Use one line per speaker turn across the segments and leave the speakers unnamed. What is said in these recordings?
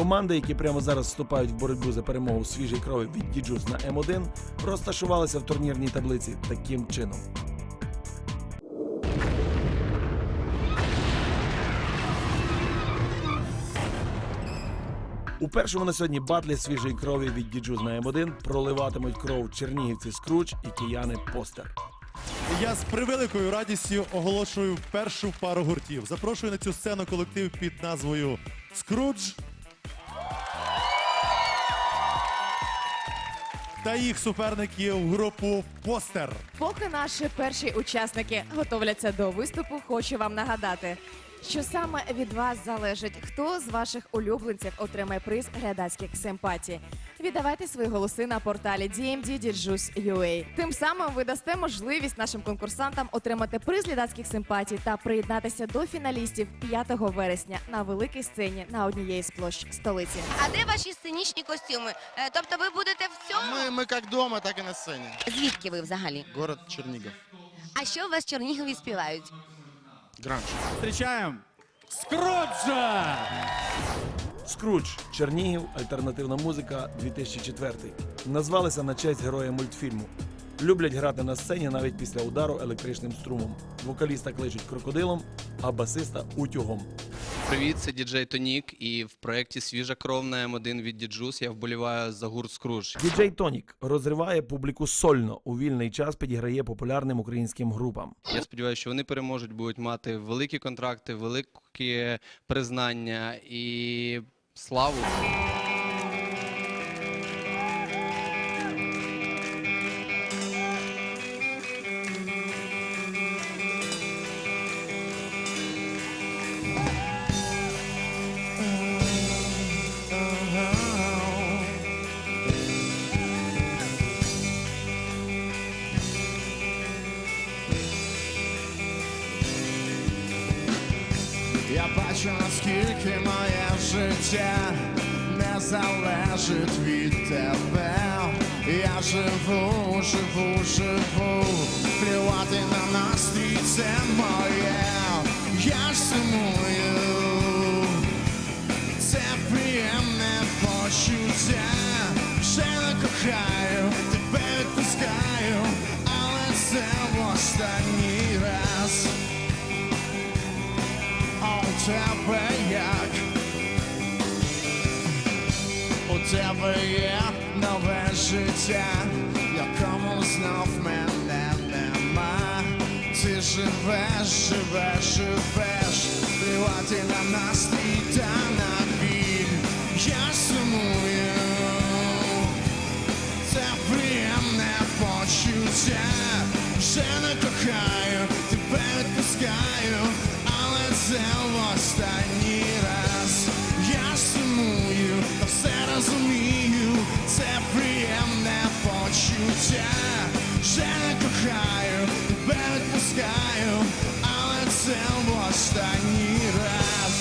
Команди, які прямо зараз вступають в боротьбу за перемогу у свіжій крові від Діджус на М1, розташувалися в турнірній таблиці таким чином. У першому на сьогодні батлі свіжої крові від Діджуз на М1 проливатимуть кров чернігівці Скруч і кияни Постер.
Я з превеликою радістю оголошую першу пару гуртів. Запрошую на цю сцену колектив під назвою Скрудж. Та їх суперників групу Постер.
Поки наші перші учасники готовляться до виступу, хочу вам нагадати, що саме від вас залежить, хто з ваших улюбленців отримає приз глядацьких симпатій. Віддавайте свої голоси на порталі DMD DJUS.UA. Тим самим ви дасте можливість нашим конкурсантам отримати приз глядацьких симпатій та приєднатися до фіналістів 5 вересня на великій сцені на однієї з площ столиці.
А де ваші сценічні костюми? Е, Тобто ви будете в цьому?
Мы, мы как дома, так и на сцене.
Звідки ви взагалі?
Город Чернигов.
А що у вас в Чернігові співають?
Гранж.
Встречаем Скруджа!
Скрудж Чернігів, альтернативна музика 2004. Назвалися на честь героя мультфільму. Люблять грати на сцені навіть після удару електричним струмом. Вокаліста кличуть крокодилом, а басиста утюгом.
Привіт, це діджей Тонік, і в проєкті Свіжа кров на М1 від Діджус я вболіваю за гурт Скрудж.
Діджей Тонік розриває публіку сольно. У вільний час підіграє популярним українським групам.
Я сподіваюся, що вони переможуть, будуть мати великі контракти, велике признання і славу.
Бачу, наскільки моє життя не залежить від тебе. Я живу, живу, живу, плювати на настрій це моє. Тебе як? У тебе є нове життя, якому знов мене нема. Ти живеш, живеш, живеш, плювати на настрій Вже не кохаю, тебе відпускаю, але це в останній раз.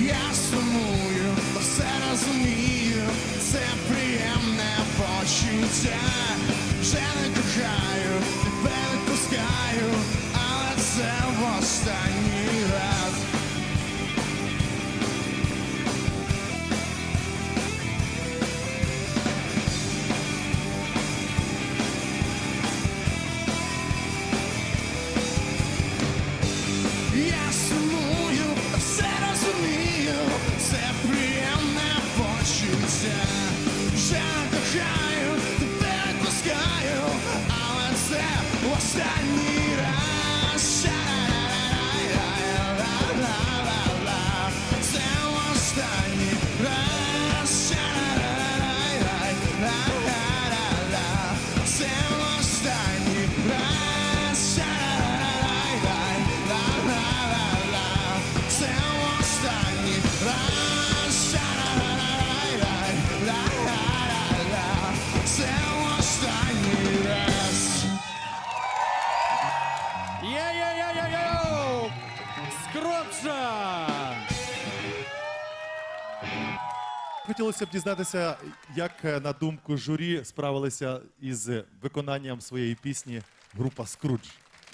Я сумую, та все розумію, це приємне почуття. Вже не кохаю, останній. Я сумую, все розумію, це приємне почуття. Не кохаю, тебе відпускаю, це останній
хотілося б дізнатися, як е, на думку журі справилися із виконанням своєї пісні група Скрудж.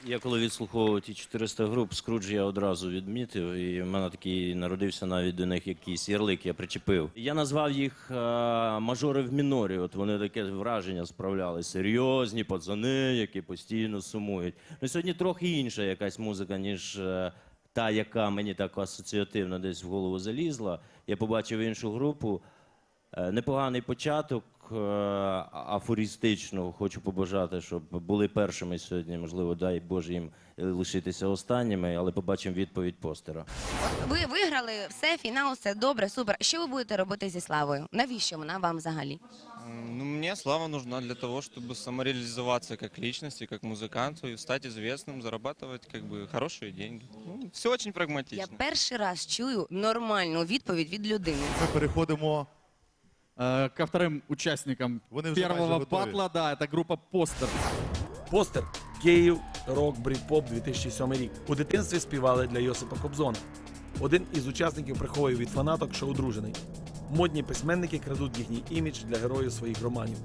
Я коли відслуховував ті 400 груп, Скрудж я одразу відмітив, і в мене такий народився навіть до них якийсь ярлик, я причепив. Я назвав їх е, мажори в мінорі. От вони таке враження справляли. Серйозні пацани, які постійно сумують. Ну сьогодні трохи інша якась музика, ніж е, та, яка мені так асоціативно десь в голову залізла. Я побачив іншу групу. Е, Непоганий початок е, афористично. Хочу побажати, щоб були першими сьогодні. Можливо, дай Боже їм лишитися останніми, але побачимо відповідь постера.
Ви виграли все, фінал, все добре, супер. Що ви будете робити зі славою? Навіщо вона вам взагалі?
Ну, мне слава нужна для того, чтобы самореализоваться как личности, как музыканту и стать известным, зарабатывать как бы хорошие деньги. Ну, все очень
Я
прагматично.
перший раз чую нормальну відповідь від людини.
Ми переходимо.
Э, Ко вторым участникам
Вони вже майже
первого
готові.
батла, да, это группа Постер.
Постер Київ, рок, брит-поп 2007 рік. У дитинстві співали для Йосипа Кобзона. Один із учасників приховує від фанаток, що одружений. Модні письменники крадуть їхній імідж для героїв своїх романів.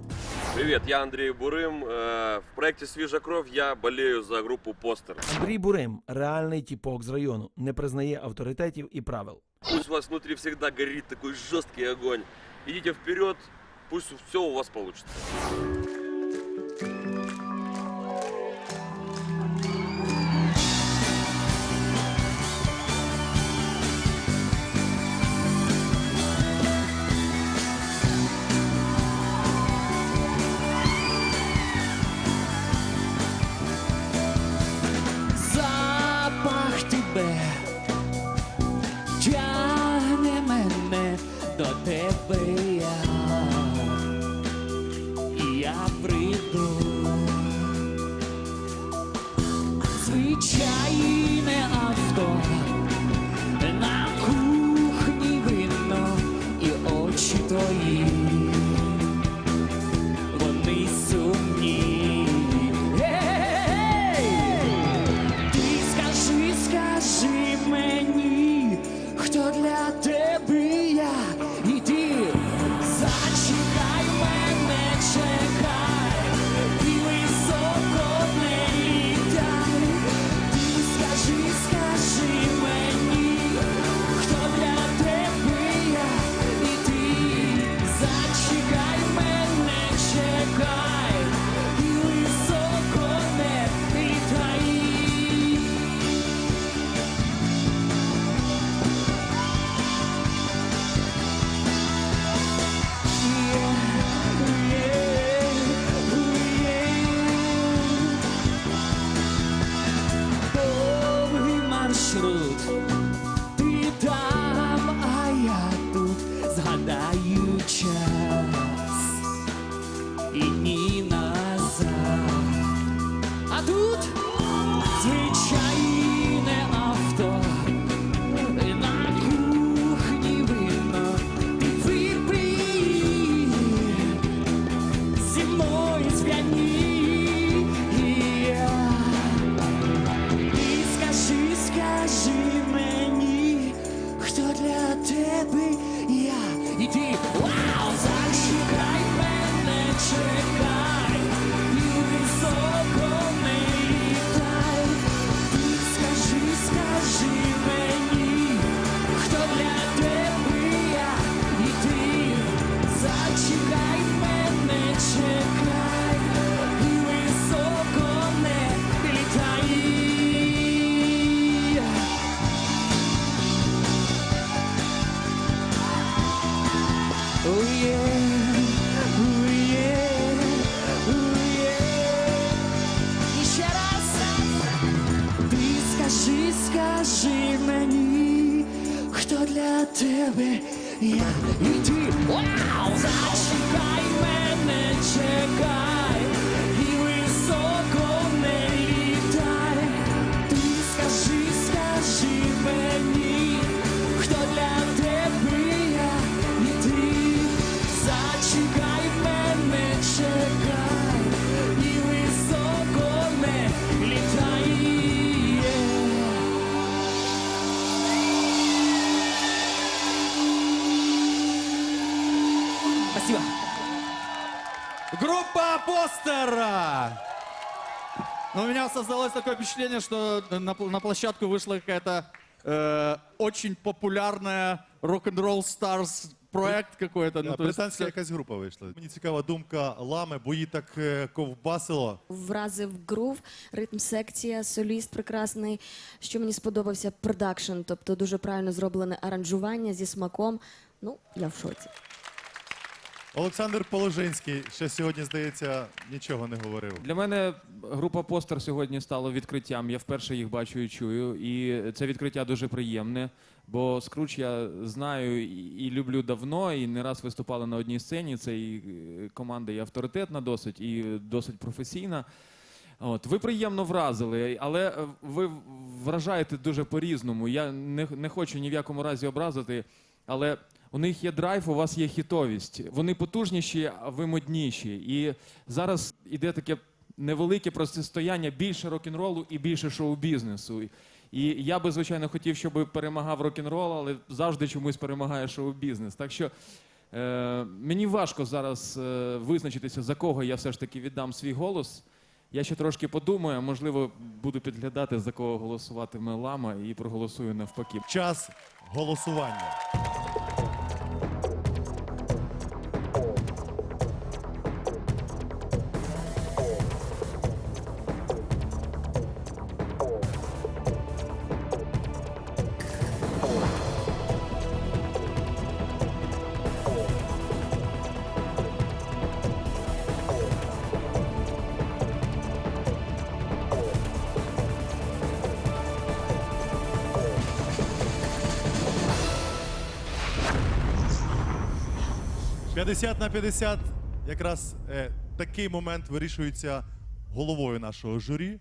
Привет, я Андрей Бурым. Э, В проекте «Свежая кровь» я болею за группу «Постер».
Андрій Бурим реальний тіпок з району, не признає авторитетів і правил.
Пусть у вас внутри всегда горит такой жесткий огонь. Идите вперед, пусть все у вас получится.
Я прийду. Звичайне я, і
Группа Постер! Ну, у меня создалось такое впечатление, что на, пл- на площадку вышла какая-то э, очень популярная рок-н-ролл старс проект какой-то. Ну,
Да,
то есть
британська
всё-
якась група вийшла. Мені цікава думка лами, бо її так е, ковбасило.
Вразив грув, ритм секція, соліст прекрасний. Що мені сподобався продакшн, тобто дуже правильно зроблене аранжування зі смаком. Ну, я в шоці.
Олександр Положинський ще сьогодні, здається, нічого не говорив.
Для мене група Постер сьогодні стала відкриттям. Я вперше їх бачу і чую. І це відкриття дуже приємне. Бо Скруч я знаю і, і люблю давно, і не раз виступали на одній сцені. Це і е, команда і авторитетна досить, і досить професійна. От, ви приємно вразили, але е, ви вражаєте дуже по-різному. Я не, не хочу ні в якому разі образити, але у них є драйв, у вас є хітовість. Вони потужніші, а ви модніші. І зараз іде таке невелике протистояння більше рок-н-ролу і більше шоу-бізнесу. І я би, звичайно, хотів, щоб перемагав рок-н-рол, але завжди чомусь перемагає шоу-бізнес. Так що е, мені важко зараз е, визначитися, за кого я все ж таки віддам свій голос. Я ще трошки подумаю, можливо, буду підглядати, за кого голосуватиме лама, і проголосую навпаки.
Час голосування. – 50 на 50. Якраз е, такий момент вирішується головою нашого журі.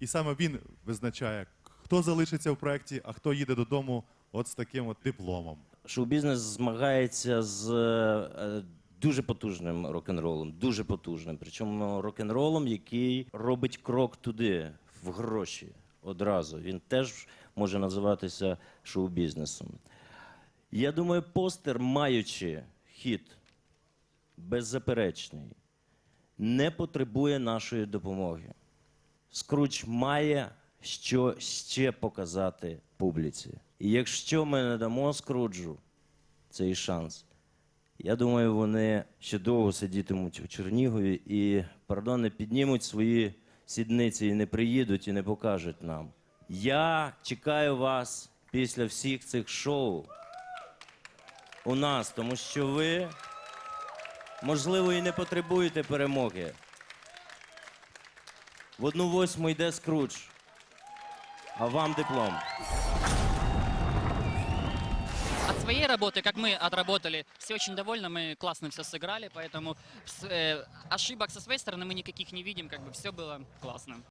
І саме він визначає, хто залишиться в проєкті, а хто їде додому от з таким от дипломом.
Шоу-бізнес змагається з е, дуже потужним рок-н-ролом, дуже потужним. Причому рок-н-ролом, який робить крок туди, в гроші одразу. Він теж може називатися шоу-бізнесом. Я думаю, постер, маючи хід беззаперечний, не потребує нашої допомоги. Скруч має що ще показати публіці. І якщо ми не дамо Скруджу цей шанс, я думаю, вони ще довго сидітимуть у Чернігові і, пардон, не піднімуть свої сідниці і не приїдуть і не покажуть нам. Я чекаю вас після всіх цих шоу у нас, тому що ви, можливо, і не потребуєте перемоги. В одну восьму йде Скрудж, а вам диплом.
От своей работы, как мы отработали, все очень довольны, мы классно все сыграли, поэтому э, ошибок со своей стороны мы никаких не видим, как бы все было классно.